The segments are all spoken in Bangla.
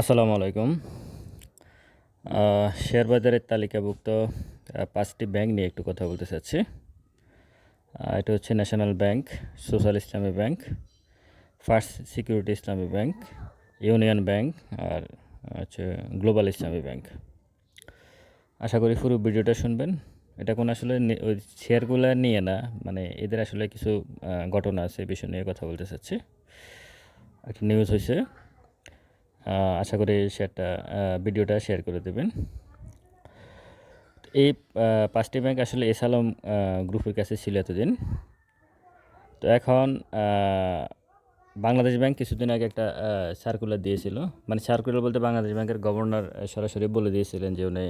আসসালামু আলাইকুম। শেয়ার বাজারের তালিকাভুক্ত পাঁচটি ব্যাংক নিয়ে একটু কথা বলতে চাচ্ছি। এটা হচ্ছে national bank, social Islami bank, first security Islami bank, union bank আর হচ্ছে গ্লোবাল ইসলামী ব্যাংক। আশা করি পুরো ভিডিওটা শুনবেন। এটা কোনো আসলে ওই শেয়ারগুলো নিয়ে না মানে এদের আসলে কিছু ঘটনা আছে বিষয় নিয়ে কথা বলতে চাচ্ছি। একটা নিউজ হয়েছে আশা করি শেয়ারটা ভিডিওটা শেয়ার করে দেবেন। এই পাঁচটি ব্যাংক আসলে এস আলম গ্রুপের কাছে ছিল এতদিন। তো এখন বাংলাদেশ ব্যাংক কিছুদিন আগে একটা সার্কুলার দিয়েছিল। মানে সার্কুলার বলতে বাংলাদেশ ব্যাংকের গভর্নর সরাসরি বলে দিয়েছিলেন যে উনি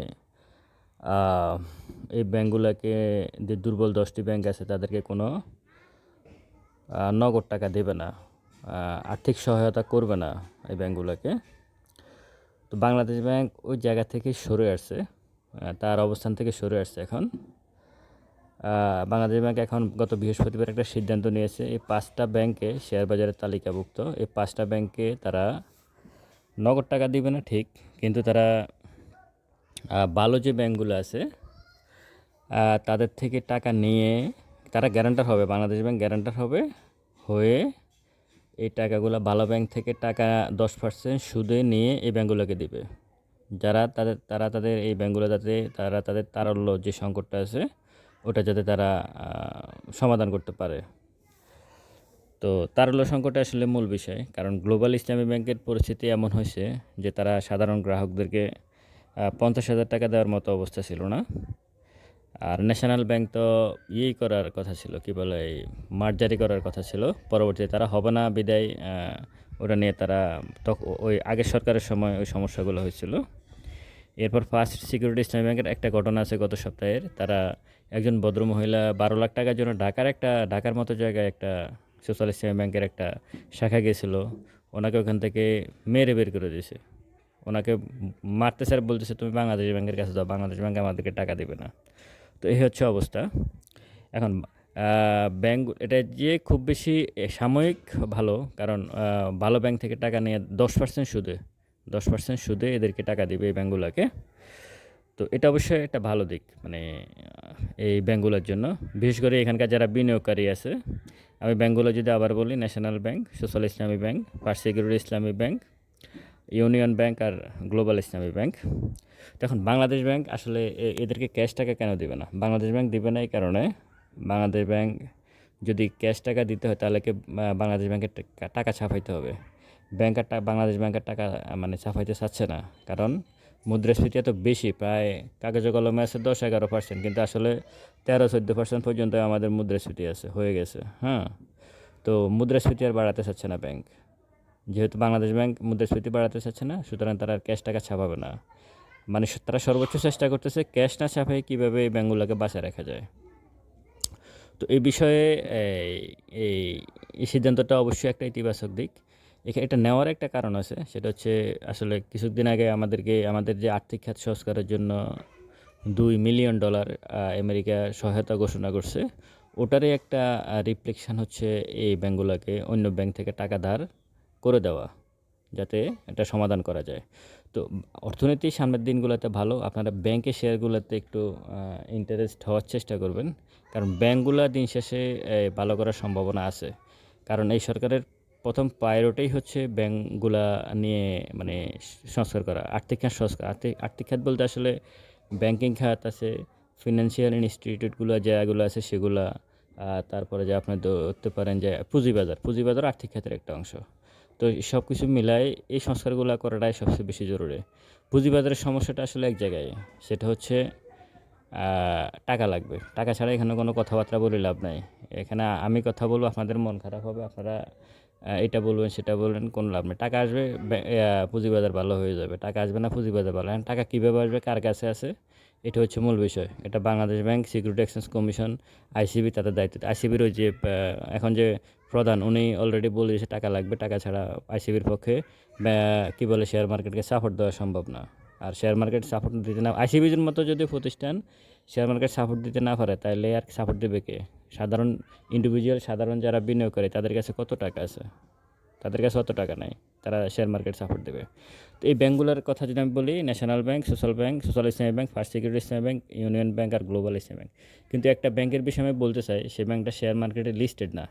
এই ব্যাংকগুলোকে যে দুর্বল দশটি ব্যাংক আছে তাদেরকে কোনো নগদ টাকা দেবে না। আর্থিক সহায়তা করবে না এই ব্যাংকগুলোকে। তো বাংলাদেশ ব্যাংক ওই জায়গা থেকে সরে আসছে তার অবস্থান থেকে সরে আসছে এখন। বাংলাদেশ ব্যাংক এখন গত বৃহস্পতিবার একটা সিদ্ধান্ত নিয়েছে, এই পাঁচটা ব্যাংকে শেয়ার বাজারের তালিকাভুক্ত। এই পাঁচটা ব্যাংকে তারা নগদ টাকা দিবে না, ঠিক, কিন্তু তারা ভালো যে ব্যাংকগুলো আছে তাদের থেকে টাকা নিয়ে তারা গ্যারান্টার হবে, বাংলাদেশ ব্যাংক গ্যারান্টার হবে হয়ে এই টাকাগুলো ভালো ব্যাংক থেকে টাকা দশ পার্সেন্ট সুদে নিয়ে এই ব্যাঙ্কগুলোকে দিবে। যারা তাদের, তারা তাদের এই ব্যাঙ্কগুলো যাতে, তারা তাদের তারল্য যে সংকটটা আছে, ওটা যাতে তারা সমাধান করতে পারে। তো তারল্য সংকটে আসলে মূল বিষয়, কারণ গ্লোবাল ইসলামী ব্যাংকের পরিস্থিতি এমন হয়েছে যে তারা সাধারণ গ্রাহকদেরকে পঞ্চাশ হাজার টাকা দেওয়ার মতো অবস্থা ছিল না। আর ন্যাশনাল ব্যাংক তো ইয়েই করার কথা ছিল, কি বলে, এই মার্জারি করার কথা ছিল। পরবর্তীতে তারা হবে না বিদায় ওটা নিয়ে তারা ওই আগের সরকারের সময় ওই সমস্যাগুলো হয়েছিল। এরপর ফার্স্ট সিকিউরিটি ইসলামী ব্যাংকের একটা ঘটনা আছে গত সপ্তাহের। তারা একজন ভদ্রমহিলা বারো লাখ টাকার জন্য ঢাকার একটা, ঢাকার মতো জায়গায় একটা সোশ্যাল ইসলামী ব্যাংকের একটা শাখা গেছিল ওনাকে ওখান থেকে মেরে বের করে দিয়েছে। ওনাকে মারতে স্যার বলতেছে, তুমি বাংলাদেশ ব্যাংকের কাছে যাও, বাংলাদেশ ব্যাংক আমাদেরকে টাকা দেবে না। তো এই হচ্ছে অবস্থা। এখন ব্যাংক এটা যে খুব বেশি সাময়িক ভালো, কারণ ভালো ব্যাংক থেকে টাকা নিয়ে দশ পার্সেন্ট সুদে, দশ পার্সেন্ট সুদে এদেরকে টাকা দেবে এই ব্যাঙ্কগুলোকে তো এটা অবশ্যই একটা ভালো দিক মানে এই ব্যাঙ্কগুলোর জন্য। বিশেষ করে এখানকার যারা বিনিয়োগকারী আছে, আমি ব্যাঙ্কগুলো যদি আবার বলি national bank social Islami bank first security Islami bank union bank আর গ্লোবাল ইসলামী ব্যাংক। তখন বাংলাদেশ ব্যাংক আসলে এদেরকে ক্যাশ টাকা কেন দিবে না? বাংলাদেশ ব্যাংক দিবে না এই কারণে বাংলাদেশ ব্যাংক যদি ক্যাশ টাকা দিতে হয় তাহলে বাংলাদেশ ব্যাংকের টাকা ছাপাইতে হবে। ব্যাংকের টাকা বাংলাদেশ ব্যাংকের টাকা মানে ছাপাইতে চাচ্ছে না। কারণ মুদ্রাস্ফীতি এত বেশি, প্রায় কাগজে কলমে আছে দশ, এগারো পার্সেন্ট কিন্তু আসলে তেরো, চোদ্দ পার্সেন্ট পর্যন্ত আমাদের মুদ্রাস্ফীতি আছে, হয়ে গেছে হ্যাঁ? তো মুদ্রাস্ফীতি আর বাড়াতে চাচ্ছে না ব্যাংক। যেহেতু বাংলাদেশ ব্যাংক মুদ্রাস্ফীতি বাড়াতে চাচ্ছে না, সুতরাং তারা আর ক্যাশ টাকা ছাপাবে না। মানে তারা সর্বোচ্চ চেষ্টা করতেছে ক্যাশ না ছাপাই কীভাবে এই ব্যাংকগুলোকে বাঁচায় রাখা যায়। তো এই বিষয়ে, এই সিদ্ধান্তটা অবশ্যই একটা ইতিবাচক দিক। এখানে এটা নেওয়ার একটা কারণ আছে, সেটা হচ্ছে আসলে কিছুদিন আগে আমাদেরকে, আমাদের যে আর্থিক খাত সংস্কারের জন্য দুই মিলিয়ন ডলার আমেরিকা সহায়তা ঘোষণা করছে। ওটারই একটা রিফ্লেকশন হচ্ছে এই ব্যাঙ্কগুলোকে অন্য ব্যাংক থেকে টাকা ধার করে দেওয়া, যাতে এটা সমাধান করা যায়। তো অর্থনীতি সামনের দিনগুলোতে ভালো, আপনারা ব্যাংকের শেয়ারগুলোতে একটু ইন্টারেস্ট হওয়ার চেষ্টা করবেন। কারণ ব্যাংকগুলো দিন শেষে ভালো করার সম্ভাবনা আছে। কারণ এই সরকারের প্রথম প্রায়োরিটি হচ্ছে ব্যাংকগুলা নিয়ে মানে সংস্কার করা, আর্থিক খাত সংস্কার। আর্থিক আর্থিক খাত বলতে আসলে ব্যাংকিং খাত আছে ফিনান্সিয়াল ইনস্টিটিউটগুলো যেগুলো আছে সেগুলা তারপরে যে আপনি ধরতে পারেন যে পুঁজিবাজার। পুঁজিবাজার আর্থিক খাতের একটা অংশ। তো সব কিছু মিলাই এই সংস্কারগুলো করাটাই সবচেয়ে বেশি জরুরি। পুঁজিবাজারের সমস্যাটা আসলে এক জায়গায়, সেটা হচ্ছে টাকা লাগবে। টাকা ছাড়া এখানে কোনো কথাবার্তা বলে লাভ নাই। এখানে আমি কথা বলব, আপনাদের মন খারাপ হবে, আপনারা এটা বলবেন, সেটা বলবেন, কোনো লাভ নেই। টাকা আসবে পুঁজিবাজার ভালো হয়ে যাবে। টাকা আসবে না, পুঁজিবাজার ভালো টাকা কীভাবে আসবে, কার কাছে আছে এটা হচ্ছে মূল বিষয়। এটা Bangladesh bank security exchange commission ICB তাদের দায়িত্ব। আইসিবির ওই যে এখন যে প্রধান, উনি অলরেডি বলে দিয়েছে টাকা লাগবে, টাকা ছাড়া আইসিবির পক্ষে কি বলে শেয়ার মার্কেটকে সাপোর্ট দেওয়া সম্ভব না। আর শেয়ার মার্কেট সাপোর্ট দিতে না আইসিবির মতো যদি প্রতিষ্ঠান শেয়ার মার্কেট সাপোর্ট দিতে না পারে তাহলে আর সাপোর্ট দেবে কে? সাধারণ ইন্ডিভিজুয়াল সাধারণ যারা বিনিয়োগ করে, তাদের কাছে কত টাকা আছে? তাদের কাছে অত টাকা নাই। তারা শেয়ার মার্কেট সাপোর্ট দেবে। তো এই ব্যাঙ্কগুলোর কথা যদি আমি বলি national bank social bank social Islami bank first security Islami bank union bank আর গ্লোবাল ইসলামী ব্যাংক কিন্তু একটা ব্যাংকের বিষয়ে আমি বলতে চাই সেই ব্যাংকটা শেয়ার মার্কেটে লিস্টেড না।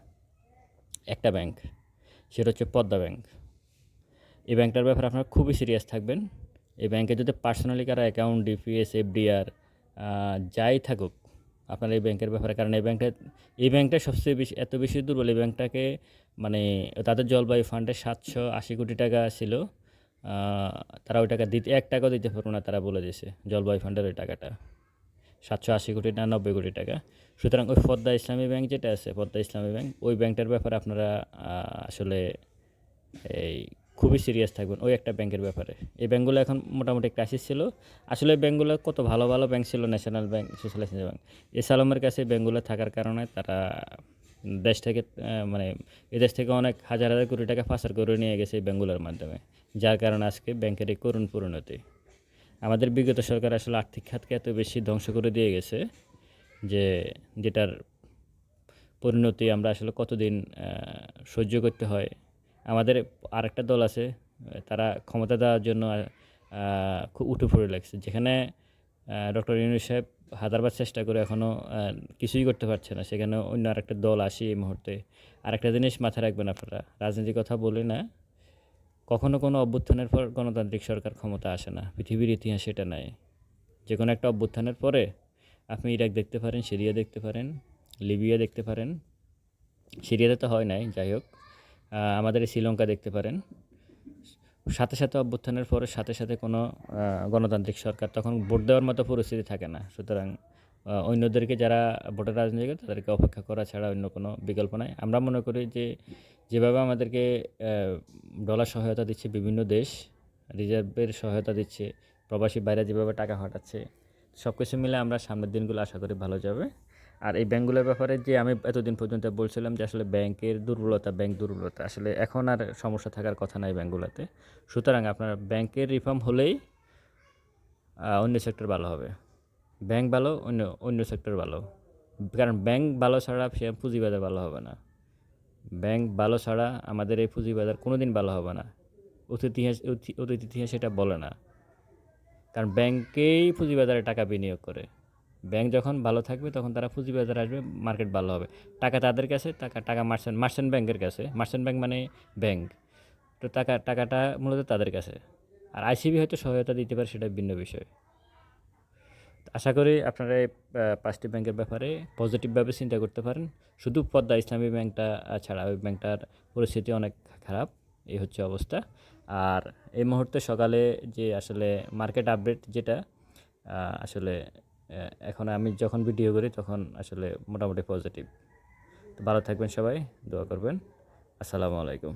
একটা ব্যাংক সেটা হচ্ছে পদ্মা ব্যাংক এই ব্যাংকটার ব্যাপারে আপনারা খুবই সিরিয়াস থাকবেন। এই ব্যাংকে যদি পার্সোনালি কারা অ্যাকাউন্ট ডিপিএস এফডিআর যাই থাকুক আপনার এই ব্যাংকের ব্যাপারে। কারণ এই ব্যাংকটা এই ব্যাংকটা সবচেয়ে বেশি, এত বেশি দুর্বল। এই ব্যাংকটাকে মানে তাদের জলবায়ু ফান্ডে সাতশো আশি কোটি টাকা ছিল। তারা ওই টাকা দিতে, এক টাকাও দিতে পারব না তারা বলে দিয়েছে, জলবায়ু ফান্ডের ওই টাকাটা। সাতশো আশি কোটি না নব্বই কোটি টাকা। সুতরাং ওই পদ্মা ইসলামী ব্যাংক যেটা আছে, পদ্মা ইসলামী ব্যাংক, ওই ব্যাংকটার ব্যাপারে আপনারা আসলে এই খুবই সিরিয়াস থাকবেন ওই একটা ব্যাংকের ব্যাপারে। এই ব্যাঙ্কগুলো এখন মোটামুটি ক্রাইসিস ছিল। আসলে এই ব্যাংকগুলো কত ভালো ভালো ব্যাংক ছিল national bank socialise bank S আলমের কাছে এই ব্যাংকগুলো থাকার কারণে তারা দেশ থেকে মানে এই দেশ থেকে অনেক হাজার হাজার কোটি টাকা পাচার করে নিয়ে গেছে এই ব্যাংকগুলোর মাধ্যমে। যার কারণে আজকে ব্যাংকের এই করুণ পরিণতি। আমাদের বিগত সরকার আসলে আর্থিক খাতকে এত বেশি ধ্বংস করে দিয়ে গেছে যে যেটার পরিণতি আমরা আসলে কতদিন সহ্য করতে হয় আমাদের আরেকটা দল আছে তারা ক্ষমতা দেওয়ার জন্য খুব উঠে পড়ে লাগছে। যেখানে ডক্টর ইউনুস সাহেব হাজারবার চেষ্টা করে এখনও কিছুই করতে পারছে না। সেখানে অন্য আরেকটা দল আসে এই মুহূর্তে। আরেকটা জিনিস মাথায় রাখবেন আপনারা, রাজনীতির কথা বলি না, কখনো কোনো অভ্যুত্থানের পর গণতান্ত্রিক সরকার ক্ষমতা আসে না। পৃথিবীর ইতিহাসে এটা নাই যে কোনো একটা অভ্যুত্থানের পরে আপনি ইরাক দেখতে পারেন, সিরিয়া দেখতে পারেন, লিবিয়া দেখতে পারেন, সিরিয়াতে তো হয় নাই, যাই হোক। আমাদের শ্রীলঙ্কা দেখতে পারেন। সাথে সাথে অভ্যুত্থানের পরে সাথে সাথে কোনো গণতান্ত্রিক সরকার তখন ভোট দেওয়ার মতো পরিস্থিতি থাকে না। সুতরাং অন্যদেরকে যারা ভোটের রাজনীতি করে তাদেরকে অপেক্ষা করা ছাড়া অন্য কোনো বিকল্প নাই। আমরা মনে করি যে, যেভাবে আমাদেরকে ডলার সহায়তা দিচ্ছে বিভিন্ন দেশ, রিজার্ভের সহায়তা দিচ্ছে, প্রবাসী বাইরে যেভাবে টাকা পাঠাচ্ছে সব কিছু মিলে আমরা সামনের দিনগুলো আশা করি ভালো যাবে। আর এই ব্যাঙ্কগুলোর ব্যাপারে যে আমি এতদিন পর্যন্ত বলছিলাম যে আসলে ব্যাংকের দুর্বলতা, ব্যাংক দুর্বলতা, আসলে এখন আর সমস্যা থাকার কথা নাই ব্যাঙ্কগুলোতে সুতরাং আপনার ব্যাংকের রিফর্ম হলেই অন্য সেক্টর ভালো হবে। ব্যাংক ভালো, অন্য অন্য সেক্টর ভালো। কারণ ব্যাংক ভালো ছাড়া সে পুঁজিবাজার ভালো হবে না। ব্যাংক ভালো ছাড়া আমাদের এই পুঁজিবাজার কোনো দিন ভালো হবে না। অতীত ইতিহাস, অতি- অতীত ইতিহাস এটা বলে না। কারণ ব্যাংকেই পুঁজিবাজারে টাকা বিনিয়োগ করে। ব্যাংক যখন ভালো থাকবে, তখন তারা পুঁজিবাজারে আসবে, মার্কেট ভালো হবে। টাকা তাদের কাছে, টাকা টাকা মার্চেন্ট মার্চেন্ট ব্যাংকের কাছে। মার্চেন্ট ব্যাংক মানে ব্যাংক। তো টাকা, টাকাটা মূলত তাদের কাছে। আর আইসিবি হয়তো সহায়তা দিতে পারে, সেটা ভিন্ন বিষয়। আশা করি আপনারা এই পাঁচটি ব্যাংকের ব্যাপারে পজিটিভভাবে চিন্তা করতে পারেন। শুধু পদ্মা ইসলামী ব্যাংকটা ছাড়া ওই ব্যাংকটার পরিস্থিতি অনেক খারাপ। এই হচ্ছে অবস্থা। আর এই মুহূর্তে সকালে যে আসলে মার্কেট আপডেট যেটা আসলে এখন আমি যখন ভিডিও করি তখন আসলে মোটামুটি পজিটিভ তো ভালো থাকবেন সবাই, দোয়া করবেন। আসসালামু আলাইকুম।